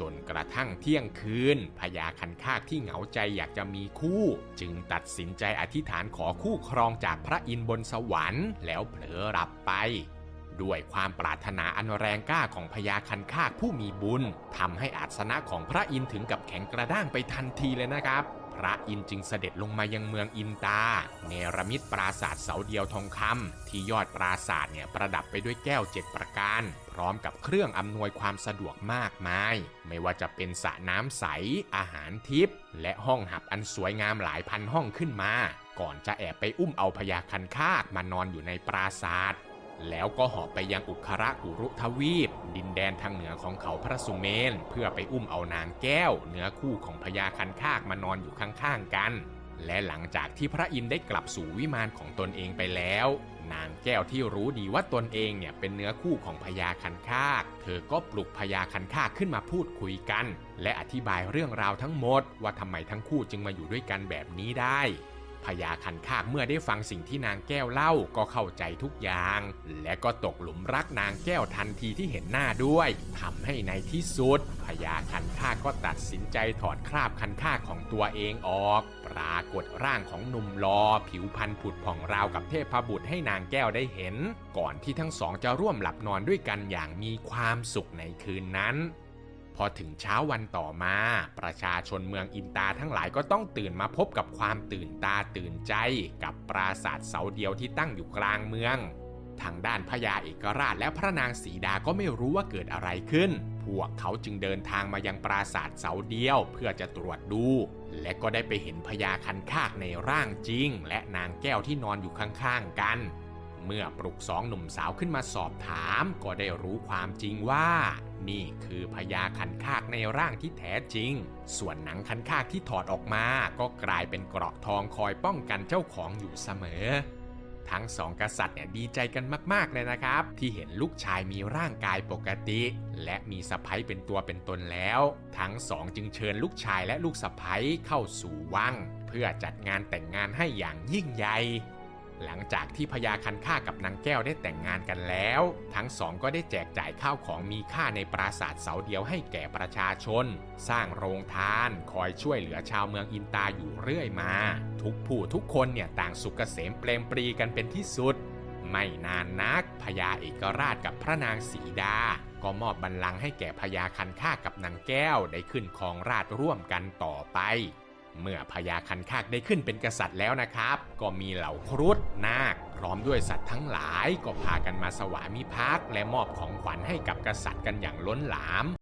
จนกระทั่งเที่ยงคืนพญาคันคากที่เหงาใจอยากจะมีคู่ จึงตัดสินใจอธิษฐานขอคู่ครองจากพระอินทร์บนสวรรค์แล้วเผลอหลับไปด้วยความปรารถนาอันแรงกล้าของพญาคันคากผู้มีบุญทำให้อาสนะของพระอินทร์ถึงกับแข็งกระด้างไปทันทีเลยนะครับ พระอินจึงเสด็จลงมายังเมืองอินตา เนรมิตปราสาทเสาเดียวทองคำที่ยอดปราสาทเนี่ยประดับไปด้วยแก้วเจ็ดประการ พร้อมกับเครื่องอำนวยความสะดวกมากมาย ไม่ว่าจะเป็นสระน้ำใส อาหารทิพย์และห้องหับอันสวยงามหลายพันห้องขึ้นมา ก่อนจะแอบไปอุ้มเอาพญาคันคากมานอนอยู่ในปราสาท แล้วก็หอบไปยังอุคระกุรุทวีป ดินแดนทางเหนือของเขาพระสุเมน เพื่อไปอุ้มเอานางแก้ว เนื้อคู่ของพญาคันคากมานอนอยู่ข้างๆกัน และหลังจากที่พระอินทร์ได้กลับสู่วิมานของตนเองไปแล้ว นางแก้วที่รู้ดีว่าตนเองเนี่ยเป็นเนื้อคู่ของพญาคันคาก เธอก็ปลุกพญาคันคากขึ้นมาพูดคุยกัน และอธิบายเรื่องราวทั้งหมด ว่าทำไมทั้งคู่จึงมาอยู่ด้วยกันแบบนี้ได้ พญาคันคากเมื่อได้ฟังสิ่งที่นางแก้วเล่าก็เข้าใจทุกอย่าง และก็ตกหลุมรักนางแก้วทันทีที่เห็นหน้าด้วยทำให้ในที่สุดพญาคันคากก็ตัดสินใจถอดคราบคันคากของตัวเองออก ปรากฏร่างของหนุ่มรอผิวพรรณผุดผ่องราวกับเทพบุตรให้นางแก้วได้เห็น ก่อนที่ทั้งสองจะร่วมหลับนอนด้วยกันอย่างมีความสุขในคืนนั้น พอถึงเช้าวันต่อมา ประชาชนเมืองอินตาทั้งหลายก็ต้องตื่นมาพบกับความตื่นตาตื่นใจ กับปราสาทเสาเดียวที่ตั้งอยู่กลางเมือง ทางด้านพญาเอกราชและพระนางสีดาก็ไม่รู้ว่าเกิดอะไรขึ้น พวกเขาจึงเดินทางมายังปราสาทเสาเดียวเพื่อจะตรวจดู และก็ได้ไปเห็นพญาคันคากในร่างจริง และนางแก้วที่นอนอยู่ข้างๆกัน เมื่อปลุกสองหนุ่มสาวขึ้นมาสอบถามก็ได้รู้ความจริงว่า นี่คือพญาคันคากในร่างที่แท้จริง ส่วนหนังคันคากที่ถอดออกมาก็กลายเป็นเกราะทองคอยป้องกันเจ้าของอยู่เสมอ ทั้งสองกษัตริย์เนี่ยดีใจกันมาก ๆ เลยนะครับ ที่เห็นลูกชายมีร่างกายปกติ และมีสะพ้ยเป็นตัวเป็นตนแล้ว ทั้งสองจึงเชิญลูกชายและลูกสะพ้ยเข้าสู่วัง เพื่อจัดงานแต่งงานให้อย่างยิ่งใหญ่ หลังจากที่พญาคันค่ากับนางแก้วได้แต่งงานกันแล้ว ทั้งสองก็ได้แจกจ่ายข้าวของมีค่าในปราสาทเสาเดียวให้แก่ประชาชน สร้างโรงทาน คอยช่วยเหลือชาวเมืองอินตาอยู่เรื่อยมา ทุกผู้ทุกคนเนี่ยต่างสุขเกษมเปลมปรีกันเป็นที่สุด ไม่นานนักพญาเอกราชกับพระนางสีดา ก็มอบบัลลังก์ให้แก่พญาคันค่ากับนางแก้วได้ขึ้นครองราชร่วมกันต่อไป เมื่อพญาคันคากได้ขึ้นเป็นกษัตริย์แล้วนะครับ ก็มีเหล่าครุฑนาคพร้อมด้วยสัตว์ทั้งหลายก็พากันมาสวามิภักดิ์และมอบของขวัญให้กับกษัตริย์กันอย่างล้นหลาม